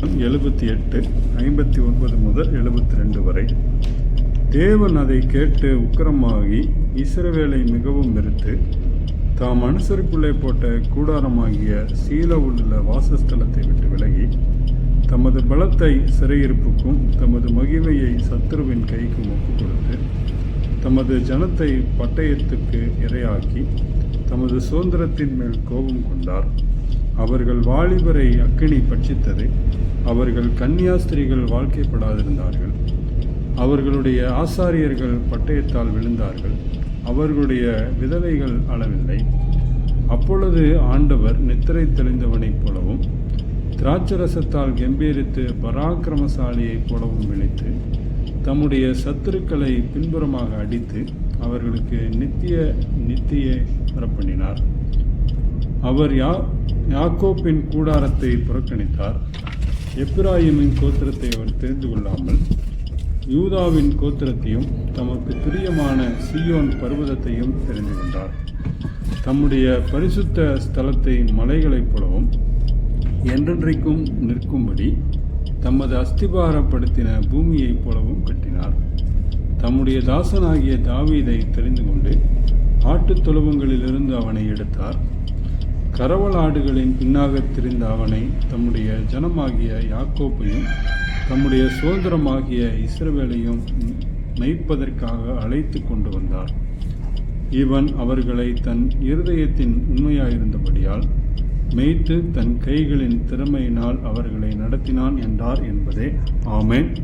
எழுபத்தி எட்டு ஐம்பத்தி ஒன்பது முதல் எழுபத்தி ரெண்டு வரை. தேவன் அதை கேட்டு உக்கிரமாகி இஸ்ரவேலை மிகவும் வெறுத்து தாம் மனுஷருக்குள்ளே போட்ட கூடாரமாகிய சீல உள்ள வாசஸ்தலத்தை விட்டு விலகி தமது பலத்தை சிறையிருப்புக்கும் தமது மகிமையை சத்ருவின் கைக்கும் ஒப்புக் கொடுத்து தமது ஜனத்தை பட்டயத்துக்கு இரையாக்கி தமது சுதந்திரத்தின் மேல் கோபம் கொண்டார். அவர்கள் வாலிபரை அக்கினி பட்சித்தது. அவர்கள் கன்னியாஸ்திரிகள் வாழ்க்கைப்படாதிருந்தார்கள். அவர்களுடைய ஆசாரியர்கள் பட்டயத்தால் விழுந்தார்கள். அவர்களுடைய விதவைகள் அளவில்லை. அப்பொழுது ஆண்டவர் நித்திரை தெளிந்தவனைப் போலவும் திராட்சரசத்தால் கம்பீரித்து பராக்கிரமசாலியைப் போலவும் விழித்து தம்முடைய சத்துருக்களை பின்புறமாக அடித்து அவர்களுக்கு நித்திய நித்திய வரப்பண்ணினார் அவர் யா யாக்கோப்பின் கூடாரத்தை புறக்கணித்தார். எப்பிராயிமின் கோத்திரத்தை அவர் தெரிந்து கொள்ளாமல் யூதாவின் கோத்திரத்தையும் தமக்கு பிரியமான சியோன் பர்வதத்தையும் தெரிந்து கொண்டார். தம்முடைய பரிசுத்த ஸ்தலத்தை மலைகளைப் போலவும் என்றென்றைக்கும் நிற்கும்படி தமது அஸ்திபாரப்படுத்தின பூமியைப் போலவும் கட்டினார். தம்முடைய தாசனாகிய தாவீதை தெரிந்து கொண்டு ஆட்டுத் தொழுவங்களிலிருந்து அவனை எடுத்தார். கரவல் ஆடுகளின் பின்னாகத் திரிந்த அவனை தம்முடைய ஜனமாகிய யாக்கோப்பையும் தம்முடைய சுதந்திரமாகிய இஸ்ரவேலையும் மெய்ப்பதற்காக அழைத்து கொண்டு வந்தார். இவன் அவர்களை தன் இருதயத்தின் உண்மையாயிருந்தபடியால் மெய்த்து தன் கைகளின் திறமையினால் அவர்களை நடத்தினான் என்றார் என்பதே. ஆமேன்.